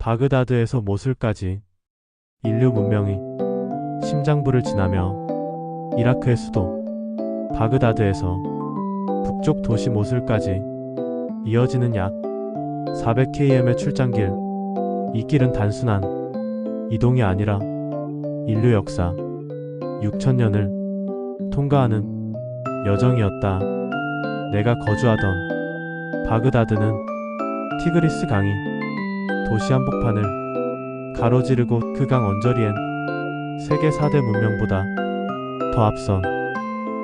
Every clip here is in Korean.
바그다드에서 모술까지 인류 문명이 심장부를 지나며 이라크의 수도 바그다드에서 북쪽 도시 모술까지 이어지는 약 400km의 출장길. 이 길은 단순한 이동이 아니라 인류 역사 6천년을 통과하는 여정이었다. 내가 거주하던 바그다드는 티그리스 강이 도시 한복판을 가로지르고 그 강 언저리엔 세계 4대 문명보다 더 앞선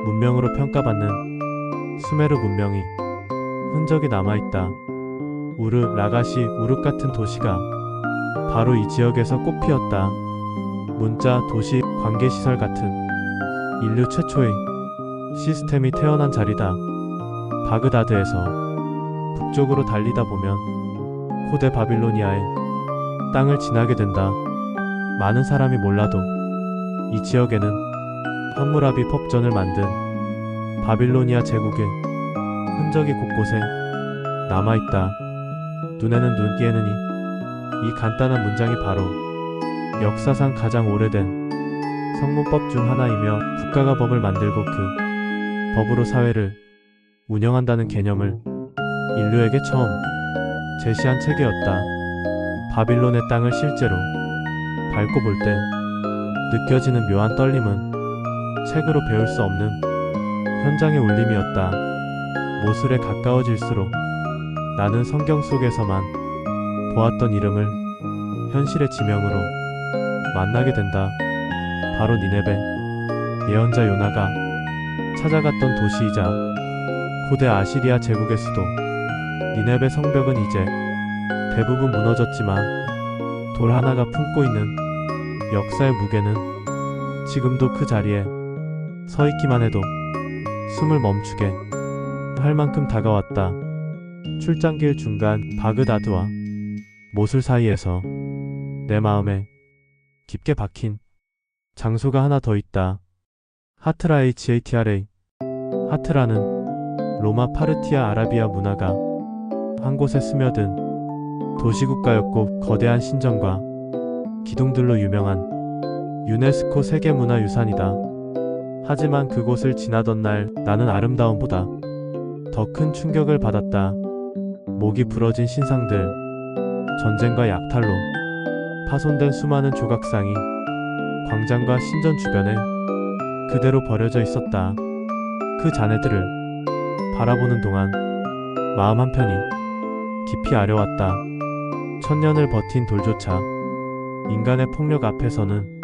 문명으로 평가받는 수메르 문명이 흔적이 남아있다. 우르 라가시 우르 같은 도시가 바로 이 지역에서 꽃피었다. 문자, 도시, 관계시설 같은 인류 최초의 시스템이 태어난 자리다. 바그다드에서 북쪽으로 달리다 보면 고대 바빌로니아의 땅을 지나게 된다. 많은 사람이 몰라도 이 지역에는 함무라비 법전을 만든 바빌로니아 제국의 흔적이 곳곳에 남아있다. 눈에는 눈, 귀에는 이. 이 간단한 문장이 바로 역사상 가장 오래된 성문법 중 하나이며 국가가 법을 만들고 그 법으로 사회를 운영한다는 개념을 인류에게 처음 제시한 책이었다. 바빌론의 땅을 실제로 밟고 볼 때 느껴지는 묘한 떨림은 책으로 배울 수 없는 현장의 울림이었다. 모술에 가까워질수록 나는 성경 속에서만 보았던 이름을 현실의 지명으로 만나게 된다. 바로 니네베 예언자 요나가 찾아갔던 도시이자 고대 아시리아 제국의 수도 니네베 성벽은 이제 대부분 무너졌지만 돌 하나가 품고 있는 역사의 무게는 지금도 그 자리에 서 있기만 해도 숨을 멈추게 할 만큼 다가왔다. 출장길 중간 바그다드와 모술 사이에서 내 마음에 깊게 박힌 장소가 하나 더 있다. 하트라 HATRA 하트라는 로마 파르티아 아라비아 문화가 한 곳에 스며든 도시국가였고 거대한 신전과 기둥들로 유명한 유네스코 세계문화유산이다. 하지만 그곳을 지나던 날 나는 아름다움보다 더 큰 충격을 받았다. 목이 부러진 신상들, 전쟁과 약탈로 파손된 수많은 조각상이 광장과 신전 주변에 그대로 버려져 있었다. 그 자네들을 바라보는 동안 마음 한편이 깊이 아려왔다. 천년을 버틴 돌조차 인간의 폭력 앞에서는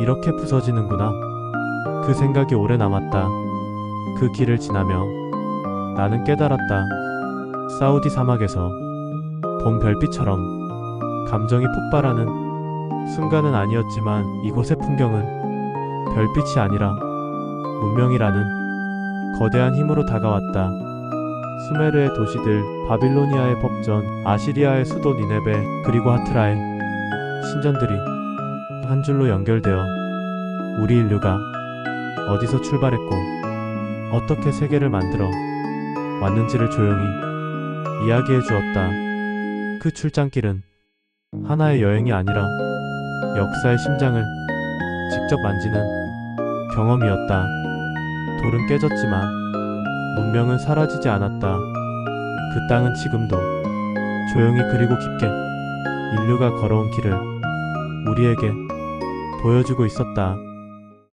이렇게 부서지는구나. 그 생각이 오래 남았다. 그 길을 지나며 나는 깨달았다. 사우디 사막에서 봄 별빛처럼 감정이 폭발하는 순간은 아니었지만 이곳의 풍경은 별빛이 아니라 문명이라는 거대한 힘으로 다가왔다. 수메르의 도시들, 바빌로니아의 법전, 아시리아의 수도 니네베, 그리고 하트라의 신전들이 한 줄로 연결되어 우리 인류가 어디서 출발했고 어떻게 세계를 만들어 왔는지를 조용히 이야기해 주었다. 그 출장길은 하나의 여행이 아니라 역사의 심장을 직접 만지는 경험이었다. 돌은 깨졌지만 문명은 사라지지 않았다. 그 땅은 지금도 조용히 그리고 깊게 인류가 걸어온 길을 우리에게 보여주고 있었다.